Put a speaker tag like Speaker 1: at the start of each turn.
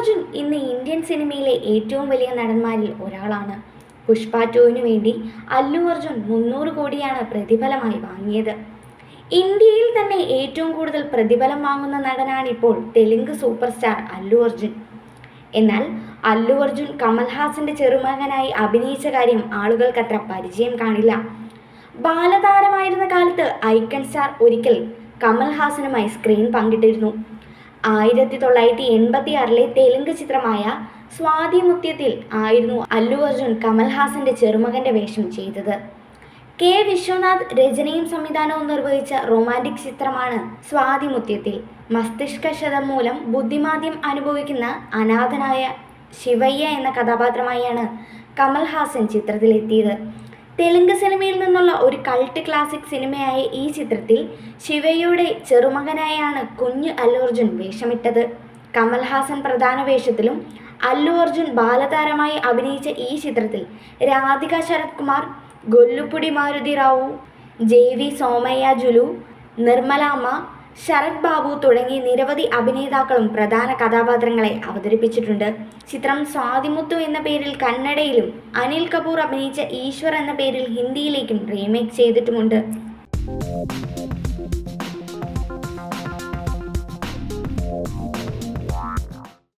Speaker 1: അർജുൻ ഇന്ന് ഇന്ത്യൻ സിനിമയിലെ ഏറ്റവും വലിയ നടന്മാരിൽ ഒരാളാണ്. പുഷ്പ ടുവിനു വേണ്ടി അല്ലു അർജുൻ മുന്നൂറ് കോടിയാണ് പ്രതിഫലമായി വാങ്ങിയത്. ഇന്ത്യയിൽ തന്നെ ഏറ്റവും കൂടുതൽ പ്രതിഫലം വാങ്ങുന്ന നടനാണിപ്പോൾ തെലുങ്ക് സൂപ്പർ സ്റ്റാർ അല്ലു അർജുൻ. എന്നാൽ അല്ലു അർജുൻ കമൽഹാസന്റെ ചെറുമകനായി അഭിനയിച്ച കാര്യം ആളുകൾക്കത്ര പരിചയം കാണില്ല. ബാലതാരമായിരുന്ന കാലത്ത് ഐക്കൺ സ്റ്റാർ ഒരിക്കൽ കമൽഹാസനുമായി സ്ക്രീൻ പങ്കിട്ടിരുന്നു. ആയിരത്തി തൊള്ളായിരത്തി എൺപത്തി ആറിലെ തെലുങ്ക് ചിത്രമായ സ്വാതിമുത്യത്തിൽ ആയിരുന്നു അല്ലു അർജുൻ കമൽഹാസന്റെ ചെറുമകന്റെ വേഷം ചെയ്തത്. കെ വിശ്വനാഥ് രചനയും സംവിധാനവും നിർവഹിച്ച റൊമാന്റിക് ചിത്രമാണ് സ്വാതിമുത്യത്തിൽ. മസ്തിഷ്കക്ഷതം മൂലം ബുദ്ധിമാദ്യം അനുഭവിക്കുന്ന അനാഥനായ ശിവയ്യ എന്ന കഥാപാത്രമായാണ് കമൽഹാസൻ ചിത്രത്തിലെത്തിയത്. തെലുങ്ക് സിനിമയിൽ നിന്നുള്ള ഒരു കൾട്ട് ക്ലാസിക് സിനിമയായ ഈ ചിത്രത്തിൽ ശിവയുടെ ചെറുമകനായാണ് കുഞ്ഞ് അല്ലു അർജുൻ വേഷമിട്ടത്. കമൽഹാസൻ പ്രധാന വേഷത്തിലും അല്ലു അർജുൻ ബാലതാരമായി അഭിനയിച്ച ഈ ചിത്രത്തിൽ Radhika Sarath Kumar Gollapudi Maruti Rao J V Somayajulu Nirmalamma Sarath Babu തുടങ്ങി നിരവധി അഭിനേതാക്കളും പ്രധാന കഥാപാത്രങ്ങളെ അവതരിപ്പിച്ചിട്ടുണ്ട്. ചിത്രം സ്വാതിമുത്തു എന്ന പേരിൽ കന്നഡയിലും അനിൽ കപൂർ അഭിനയിച്ച ഈശ്വർ എന്ന പേരിൽ ഹിന്ദിയിലേക്കും റീമേക്ക് ചെയ്തിട്ടുമുണ്ട്.